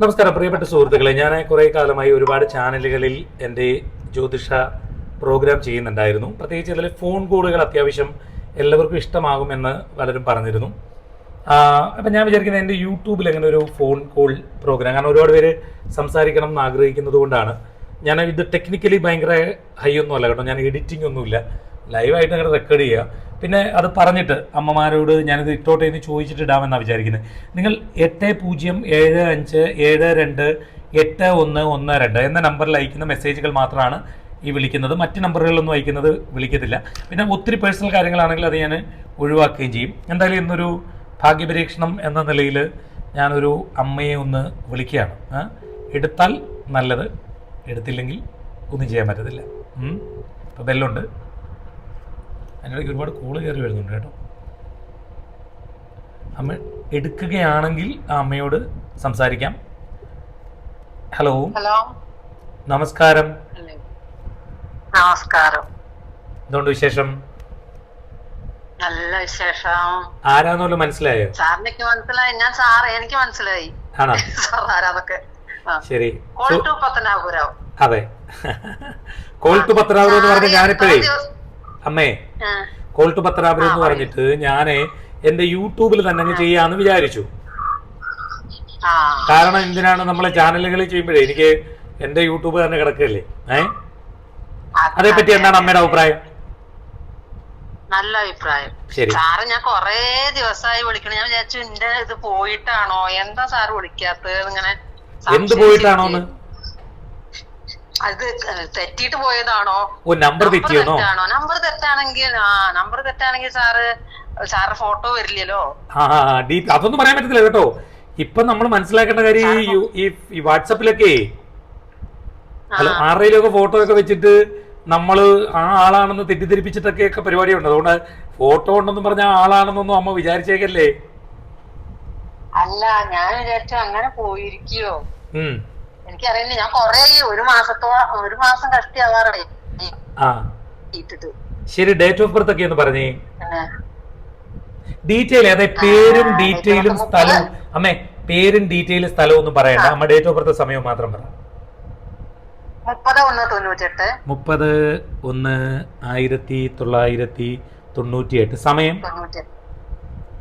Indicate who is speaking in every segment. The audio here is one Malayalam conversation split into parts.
Speaker 1: നമസ്കാരം പ്രിയപ്പെട്ട സുഹൃത്തുക്കളെ. ഞാൻ കുറേ കാലമായി ഒരുപാട് ചാനലുകളിൽ എന്റെ ജ്യോതിഷ പ്രോഗ്രാം ചെയ്യുന്നുണ്ടായിരുന്നു. പ്രത്യേകിച്ച് ഇതിൽ ഫോൺ കോളുകൾ അത്യാവശ്യം എല്ലാവർക്കും ഇഷ്ടമാകുമെന്ന് പലരും പറഞ്ഞിരുന്നു. അപ്പം ഞാൻ വിചാരിക്കുന്നത് എന്റെ യൂട്യൂബിൽ അങ്ങനെ ഒരു ഫോൺ കോൾ പ്രോഗ്രാം കാരണം ഒരുപാട് പേര് സംസാരിക്കണം എന്ന് ആഗ്രഹിക്കുന്നത് കൊണ്ടാണ്. ഞാൻ ഇത് ടെക്നിക്കലി ഭയങ്കര ഹൈ ഒന്നും അല്ല കേട്ടോ. ഞാൻ എഡിറ്റിംഗ് ഒന്നുമില്ല. ലൈവായിട്ട് അങ്ങനെ റെക്കോർഡ് ചെയ്യുക. പിന്നെ അത് പറഞ്ഞിട്ട് അമ്മമാരോട് ഞാനിത് ഇട്ടോട്ടെ എന്ന് ചോദിച്ചിട്ട് ഇടാമെന്നാണ് വിചാരിക്കുന്നത് നിങ്ങൾ എട്ട് പൂജ്യം ഏഴ് അഞ്ച് ഏഴ് രണ്ട് എട്ട് ഒന്ന് ഒന്ന് രണ്ട് എന്ന നമ്പറിൽ അയക്കുന്ന മെസ്സേജുകൾ മാത്രമാണ് ഈ വിളിക്കുന്നത്. മറ്റ് നമ്പറുകളിലൊന്നും അയക്കുന്നത് വിളിക്കത്തില്ല. പിന്നെ ഒത്തിരി പേഴ്സണൽ കാര്യങ്ങളാണെങ്കിൽ അത് ഞാൻ ഒഴിവാക്കുകയും ചെയ്യും. എന്തായാലും ഇന്നൊരു ഭാഗ്യപരീക്ഷണം എന്ന നിലയിൽ ഞാനൊരു അമ്മയെ ഒന്ന് വിളിക്കുകയാണ്? എടുത്താൽ നല്ലത് എടുത്തില്ലെങ്കിൽ ഒന്നും ചെയ്യാൻ പറ്റത്തില്ല. അപ്പോൾ ബെല്ലുണ്ട് അതിനിടയ്ക്ക് ഒരുപാട് കോൾ കയറി വരുന്നുണ്ട് കേട്ടോ. അമ്മ എടുക്കുകയാണെങ്കിൽ ആ അമ്മയോട് സംസാരിക്കാം. ഹലോ
Speaker 2: ഹലോ
Speaker 1: നമസ്കാരം.
Speaker 2: നമസ്കാരം.
Speaker 1: എന്തുകൊണ്ട് വിശേഷം?
Speaker 2: നല്ല വിശേഷം.
Speaker 1: ആരാന്നല്ലോ മനസ്സിലായോ?
Speaker 2: സാറിനെനിക്ക് മനസ്സിലായി. ഞാൻ സാർ എനിക്ക് മനസ്സിലായി.
Speaker 1: ആണോ?
Speaker 2: സാർ ആരാതൊക്കെ.
Speaker 1: ശരി.
Speaker 2: Call to Pathanapuram.
Speaker 1: അതെ. കോൾ ടു പത്തനാപുരം എന്ന് പറഞ്ഞ ഞാനിപ്പോഴേ അമ്മേ
Speaker 2: ആ,
Speaker 1: കോൾ ടു പത്രാപുരം എന്ന് പറഞ്ഞിട്ട് ഞാൻ എന്റെ യൂട്യൂബിൽ തന്നെ അങ്ങ് ചെയ്യാന്ന് വിചാരിച്ചു. കാരണം എന്തിനാണ് നമ്മളെ ചാനലുകളിൽ ചെയ്യുമ്പോഴേ എനിക്ക് എന്റെ യൂട്യൂബ് തന്നെ കിടക്കല്ലേ? ഏ?
Speaker 2: അത്
Speaker 1: അതേപ്പറ്റി എന്താണ് അമ്മയുടെ അഭിപ്രായം?
Speaker 2: നല്ല അഭിപ്രായം.
Speaker 1: ശരി.
Speaker 2: സാറ് ഞാൻ കൊറേ ദിവസമായി വിളിക്കണം. ഞാൻ വിചാരിച്ചു എന്റെ ഇത് പോയിട്ടാണോ? എന്താ സാറ് വിളിക്കാത്തത്? ഇങ്ങനെ
Speaker 1: എന്ത് പോയിട്ടാണോന്ന്?
Speaker 2: അത് തെറ്റിട്ട് പോയതാണോ?
Speaker 1: ഓ നമ്പർ
Speaker 2: തെറ്റിയാണോ? നമ്പർ തെറ്റാണെങ്കിൽ ആ നമ്പർ തെറ്റാണെങ്കിൽ സാറ് സാറ് ഫോട്ടോ വരില്ലല്ലോ.
Speaker 1: അതൊന്നും പറയാൻ പറ്റത്തില്ല കേട്ടോ. ഇപ്പൊ നമ്മൾ മനസ്സിലാക്കേണ്ട കാര്യം ഈ വാട്സപ്പിലൊക്കെ ഹലോ ആരുടെയിലൊക്കെ ഫോട്ടോ ഒക്കെ വെച്ചിട്ട് നമ്മൾ ആ ആളാണെന്ന് തെറ്റിദ്ധരിപ്പിച്ചിട്ടൊക്കെ പരിപാടി ഉണ്ട് അതുകൊണ്ട് ഫോട്ടോ ഉണ്ടെന്ന് പറഞ്ഞ ആളാണെന്നൊന്നും അമ്മ വിചാരിച്ചേക്കല്ലേ?
Speaker 2: അല്ല ഞാൻ വിചാരിച്ചു അങ്ങനെ പോയിരിക്കോ എനിക്കറിയില്ല. ഞാൻ കൊറേ ഒരു മാസത്തോ ഒരു മാസം കഷ്ടിയാവാറായി
Speaker 1: ആ.
Speaker 2: ഇട്ടിട്ട്.
Speaker 1: ശരി ഡേറ്റ് ഓഫ് ബർത്ത് ഒക്കെ ഒന്ന് പറഞ്ഞേ ഡീറ്റെയിൽ അതെ പേരും ഡീറ്റെയിലും സ്ഥലവും. അമ്മേ പേരും ഡീറ്റെയിലും സ്ഥലവും ഒന്നും പറയണ്ട. അമ്മ ഡേറ്റ് ഓഫ് ബർത്ത് സമയം മാത്രം പറ.
Speaker 2: മുപ്പത് ഒന്ന്
Speaker 1: ആയിരത്തി തൊള്ളായിരത്തി തൊണ്ണൂറ്റി എട്ട്
Speaker 2: സമയം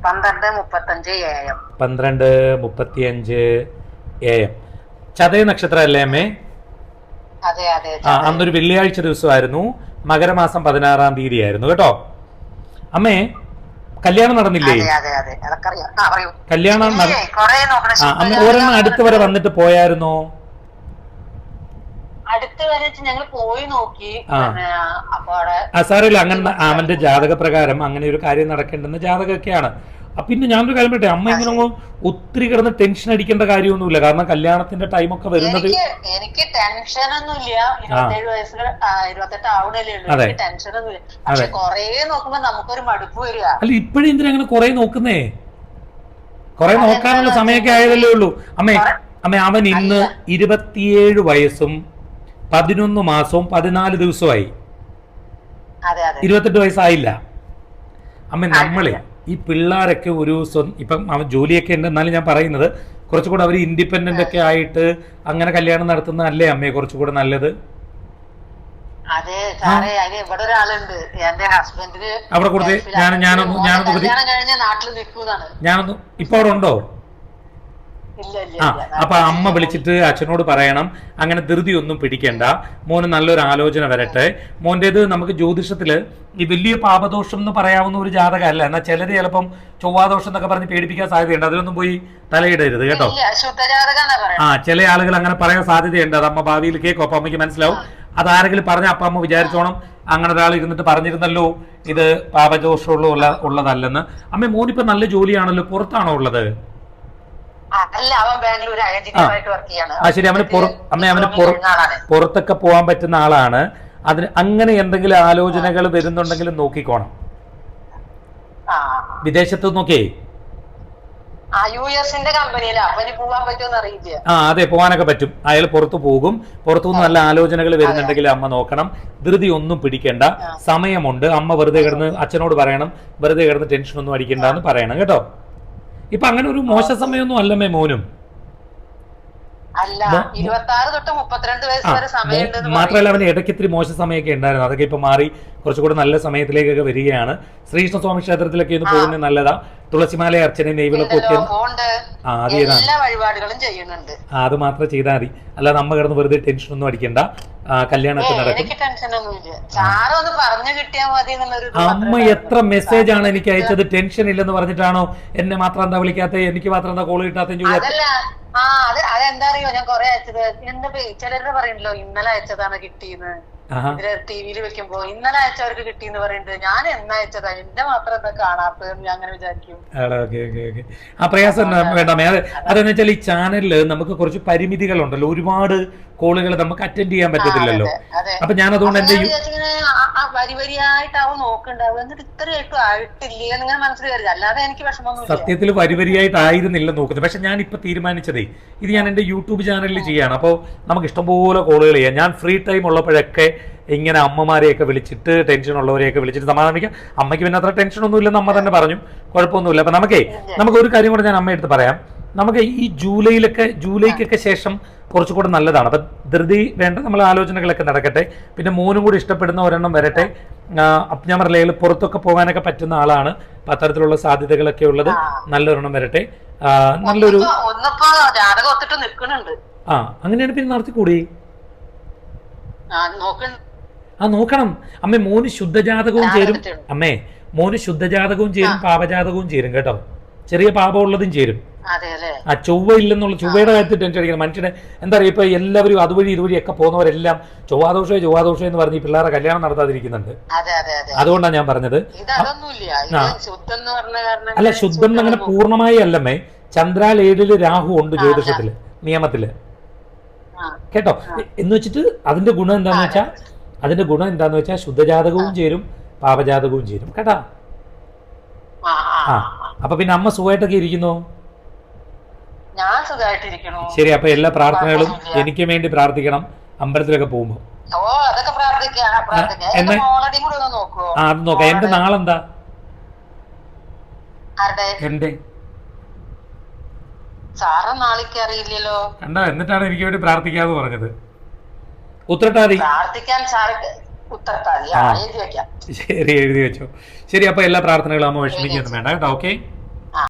Speaker 2: പന്ത്രണ്ട് എ എം.
Speaker 1: പന്ത്രണ്ട് മുപ്പത്തിയഞ്ച് എ എം. ചതയ നക്ഷത്രം അല്ലേ അമ്മേ ആ അന്നൊരു വെള്ളിയാഴ്ച ദിവസമായിരുന്നു. മകരമാസം പതിനാറാം തീയതി ആയിരുന്നു കേട്ടോ? അമ്മേ കല്യാണം നടന്നില്ലേ? കല്യാണം അമ്മ ഒരെണ്ണം അടുത്ത് വരെ വന്നിട്ട് പോയായിരുന്നോ?
Speaker 2: അടുത്ത് വരെ ഞങ്ങൾ പോയി നോക്കി.
Speaker 1: ആ. സാറില്ല അങ്ങനെ അവന്റെ ജാതക പ്രകാരം അങ്ങനെ ഒരു കാര്യം നടക്കേണ്ടെന്ന് ജാതകമൊക്കെയാണ്. പിന്നെ ഞാനൊരു കാര്യം പറയട്ടെ? അമ്മ ഇങ്ങനെ ഒത്തിരി കിടന്ന് ടെൻഷൻ അടിക്കേണ്ട കാര്യമൊന്നുമില്ല. കാരണം കല്യാണത്തിന്റെ ടൈമൊക്കെ വരുന്നത്
Speaker 2: എനിക്ക് ടെൻഷൻ ഒന്നുമില്ല. ഇരുപത്തേഴ് ഇരുപത്തെട്ട് ആവണല്ലേ എനിക്ക് ടെൻഷൻ ഒന്നുമില്ല. പക്ഷെ കൊറേ നോക്കുമ്പോ നമുക്കൊരു മടുപ്പ് വരിക.
Speaker 1: അല്ല ഇപ്പോഴും എന്തിനാ അങ്ങനെ കൊറേ നോക്കുന്നേ? കൊറേ നോക്കാനുള്ള സമയമൊക്കെ ആയതല്ലേ ഉള്ളൂ. അമ്മേ അമ്മ അവൻ ഇന്ന് ഇരുപത്തിയേഴ് വയസ്സും പതിനൊന്ന് മാസവും പതിനാല് ദിവസമായി ഇരുപത്തെട്ട് വയസ്സായില്ല. അമ്മ നമ്മളെ ഈ പിള്ളേരൊക്കെ ഒരു ദിവസം ഇപ്പം അവൻ ജോലിയൊക്കെ ഉണ്ട് എന്നാലും ഞാൻ പറയുന്നത് കുറച്ചുകൂടെ അവർ ഇൻഡിപെൻഡന്റ് ഒക്കെ ആയിട്ട് അങ്ങനെ കല്യാണം നടത്തുന്ന അല്ലേ അമ്മയെ കുറച്ചുകൂടെ നല്ലത്?
Speaker 2: അതെ സാറേ അതിന് ഇവിടെ ഒരാളുണ്ട്. എന്റെ ഹസ്ബൻഡിന്
Speaker 1: അവിടെ കൊടുത്ത്. ഞാൻ ഞാനൊന്ന് ഞാനൊന്ന് ഇപ്പൊ അവിടെ ഉണ്ടോ? ആ അപ്പൊ അമ്മ വിളിച്ചിട്ട് അച്ഛനോട് പറയണം. അങ്ങനെ ധൃതി ഒന്നും പിടിക്കേണ്ട. മോന് നല്ലൊരു ആലോചന വരട്ടെ. മോന്റേത് നമുക്ക് ജ്യോതിഷത്തിൽ ഈ വലിയ പാപദോഷം എന്ന് പറയാവുന്ന ഒരു ജാതകമല്ല. എന്നാൽ ചിലര് ചിലപ്പം ചൊവ്വാദോഷം എന്നൊക്കെ പറഞ്ഞ് പേടിപ്പിക്കാൻ സാധ്യതയുണ്ട്. അതിലൊന്നും പോയി തലയിടരുത് കേട്ടോ. ആ ചില ആളുകൾ അങ്ങനെ പറയാൻ സാധ്യതയുണ്ട്. അത് അമ്മ ഭാവിയിൽ കേൾക്കും. അപ്പൊ അമ്മയ്ക്ക് മനസ്സിലാവും. അതാരെങ്കിലും പറഞ്ഞ അപ്പൊ അമ്മ വിചാരിച്ചോണം. അങ്ങനെ ഒരാൾ ഇരുന്നിട്ട് പറഞ്ഞിരുന്നല്ലോ ഇത് പാപദോഷമുള്ള ഉള്ളതല്ലെന്ന്. അമ്മ മോനിപ്പോ നല്ല ജോലിയാണല്ലോ. പുറത്താണോ ഉള്ളത്?
Speaker 2: ആ,
Speaker 1: ശരി അവന് അമ്മ അവന് പുറത്തൊക്കെ പോകാൻ പറ്റുന്ന ആളാണ്. അതിന് അങ്ങനെ എന്തെങ്കിലും ആലോചനകൾ വരുന്നുണ്ടെങ്കിൽ നോക്കിക്കോണം. വിദേശത്ത് നോക്കിയേ?
Speaker 2: ആ
Speaker 1: അതെ പോകാനൊക്കെ പറ്റും. അയാൾ പുറത്തു പോകും. പുറത്തുനിന്ന് നല്ല ആലോചനകൾ വരുന്നുണ്ടെങ്കിൽ അമ്മ നോക്കണം. ധൃതി ഒന്നും പിടിക്കേണ്ട. സമയമുണ്ട്. അമ്മ വെറുതെ കിടന്ന് അച്ഛനോട് പറയണം. വെറുതെ കിടന്ന് ടെൻഷൻ ഒന്നും അടിക്കണ്ട എന്ന് പറയണം. കേട്ടോ? ഇപ്പൊ അങ്ങനെ ഒരു മോശ സമയമൊന്നും അല്ലമ്മേ മോനും.
Speaker 2: അല്ല
Speaker 1: മോ-
Speaker 2: ഇരുപത്തി ആറ് തൊട്ട് മുപ്പത്തിരണ്ട് വയസ്സ് വരെ സമയമുണ്ട്
Speaker 1: മാത്രമല്ല അവന് ഇടയ്ക്ക് ഇത്തിരി മോശ സമയമൊക്കെ ഉണ്ടായിരുന്നു. അതൊക്കെ ഇപ്പൊ മാറി കുറച്ചുകൂടെ നല്ല സമയത്തിലേക്കൊക്കെ വരികയാണ്. ശ്രീകൃഷ്ണസ്വാമി ക്ഷേത്രത്തിലൊക്കെ ഒന്ന് പോകുന്നത് നല്ലതാ. തുളസിമാല അർച്ചനയും നെയ്വിളൊക്കെ ആ അത് ചെയ്താൽ അത് മാത്രം ചെയ്താൽ മതി. അല്ലാതെ നമ്മ കിടന്ന് വെറുതെ ടെൻഷൻ ഒന്നും അടിക്കണ്ട. കല്യാണമൊക്കെ നടക്കും. അമ്മ എത്ര മെസ്സേജ് ആണ് എനിക്ക് അയച്ചത്? ടെൻഷൻ ഇല്ലെന്ന് പറഞ്ഞിട്ടാണോ എന്നെ മാത്രം എന്താ വിളിക്കാത്ത? എനിക്ക് മാത്രം എന്താ കോൾ
Speaker 2: കിട്ടാത്ത? അതെന്താ അറിയോ? ഞാൻ കൊറേ അയച്ചത്. എന്താ ചിലരുടെ പറയണല്ലോ ഇന്നലെ അയച്ചതാണ് കിട്ടിയെന്ന് ഇതിൽ ടിവിയിൽ വെക്കുമ്പോ ഇന്നലെ അയച്ചവർക്ക് കിട്ടിയെന്ന് പറയുന്നുണ്ട് ഞാൻ എന്നാ അയച്ചതാ? എന്റെ മാത്രം എന്താ കാണാത്തതെന്ന് ഞാൻ അങ്ങനെ വിചാരിക്കും.
Speaker 1: ആ പ്രയാസം വേണ്ടാമേ അത് അതെന്ന് വെച്ചാൽ ഈ ചാനലിൽ നമുക്ക് കുറച്ച് പരിമിതികളുണ്ടല്ലോ. ഒരുപാട് കോളുകൾ നമുക്ക് അറ്റൻഡ് ചെയ്യാൻ പറ്റത്തില്ലല്ലോ. അപ്പൊ ഞാൻ അതുകൊണ്ട് എന്റെ
Speaker 2: വരി വരിയായിട്ടാവും നോക്കണ്ടാവും എന്നിട്ട് ഇത്രയായിട്ടും ആയിട്ടില്ലേ എന്നിങ്ങനെ മനസ്സിൽ കരുതി. അല്ലാതെ എനിക്ക് വിഷമമൊന്നുമില്ല.
Speaker 1: സത്യത്തിൽ വരി വരിയായിട്ടായിരുന്നില്ല നോക്കുന്നത് പക്ഷെ ഞാൻ ഇപ്പൊ തീരുമാനിച്ചതേ ഇത് ഞാൻ എന്റെ യൂട്യൂബ് ചാനലിൽ ചെയ്യാണ്. അപ്പോൾ നമുക്ക് ഇഷ്ടംപോലെ കോളുകൾ ചെയ്യാം. ഞാൻ ഫ്രീ ടൈം ഉള്ളപ്പോഴൊക്കെ ഇങ്ങനെ അമ്മമാരെയൊക്കെ വിളിച്ചിട്ട് ടെൻഷൻ ഉള്ളവരെയൊക്കെ വിളിച്ചിട്ട് സമാധാനിക്കാം അമ്മയ്ക്ക് പിന്നെ അത്ര ടെൻഷൻ ഒന്നും ഇല്ലെന്ന് അമ്മ തന്നെ പറഞ്ഞു. കുഴപ്പമൊന്നുമില്ല. അപ്പൊ നമുക്കേ നമുക്ക് ഒരു കാര്യം കൂടെ ഞാൻ അമ്മയെടുത്ത് പറയാം. നമുക്ക് ഈ ജൂലൈയിലൊക്കെ ജൂലൈക്കൊക്കെ ശേഷം കുറച്ചുകൂടെ നല്ലതാണ്. അപ്പൊ ധൃതി വേണ്ട നമ്മൾ ആലോചനകളൊക്കെ നടക്കട്ടെ. പിന്നെ മോനും കൂടി ഇഷ്ടപ്പെടുന്ന ഒരെണ്ണം വരട്ടെ. ഞാൻ പുറത്തൊക്കെ പോകാനൊക്കെ പറ്റുന്ന ആളാണ്. അപ്പൊ അത്തരത്തിലുള്ള സാധ്യതകളൊക്കെ ഉള്ളത്. നല്ലൊരെണ്ണം വരട്ടെ. നല്ലൊരു ആ അങ്ങനെയാണ് പിന്നെ നടത്തിക്കൂടി?
Speaker 2: കൂടി നോക്കണ്ട
Speaker 1: ആ നോക്കണം. അമ്മ മോന് ശുദ്ധജാതകവും ചേരും. അമ്മേ മോന് ശുദ്ധജാതകവും ചേരും പാപജാതകവും ചേരും കേട്ടോ. ചെറിയ പാപമുള്ളതും ചേരും. ആ ചൊവ്വ ഇല്ലെന്നുള്ള ചൊവ്വയുടെ കാര്യത്തിൽ ടെൻഷൻ അടിക്കണം. മനുഷ്യനെ എന്താ പറയുക ഇപ്പൊ എല്ലാവരും അതുവഴി ഇതുവഴി ഒക്കെ പോകുന്നവരെല്ലാം ചൊവ്വാദോഷോ ചൊവ്വാദോഷോ എന്ന് പറഞ്ഞ് പിള്ളേരെ കല്യാണം നടത്താതിരിക്കുന്നുണ്ട്.
Speaker 2: അതെ അതെ അതെ.
Speaker 1: അതുകൊണ്ടാണ് ഞാൻ പറഞ്ഞത്. അല്ല ശുദ്ധം അങ്ങനെ പൂർണമായി അല്ലമ്മേ. ചന്ദ്രാൽ ഏഴിൽ രാഹു ഉണ്ട് ജ്യോതിഷത്തിൽ
Speaker 2: നിയമത്തിൽ.
Speaker 1: കേട്ടോ? എന്ന് വെച്ചിട്ട് അതിന്റെ ഗുണം എന്താന്ന് വെച്ചാൽ അതിന്റെ ഗുണം എന്താന്ന് വെച്ചാൽ ശുദ്ധജാതകവും ചേരും പാപജാതകവും ചേരും. കേട്ടാ?
Speaker 2: ആ
Speaker 1: അപ്പൊ പിന്നെ അമ്മ സുഖമായിട്ടൊക്കെ ഇരിക്കുന്നു? ശരി അപ്പൊ എല്ലാ പ്രാർത്ഥനകളും എനിക്ക് വേണ്ടി പ്രാർത്ഥിക്കണം. അമ്പലത്തിലൊക്കെ പോകുമ്പോ. എന്നെ- ആ അത് നോക്കാം. എന്റെ നാളെന്താ? എന്റെ.
Speaker 2: സാറ നാളേക്ക് അറിയില്ലല്ലോ
Speaker 1: കണ്ടോ എന്നിട്ടാണ് എനിക്ക് വേണ്ടി പ്രാർത്ഥിക്കാന്ന് പറഞ്ഞത്. ഉത്രട്ടാതി. ശരി എഴുതി വെച്ചോ. ശരി അപ്പൊ എല്ലാ പ്രാർത്ഥനകളും അമ്മ വിഷമിക്കൊന്നും വേണ്ട കേട്ടോ ഓക്കെ?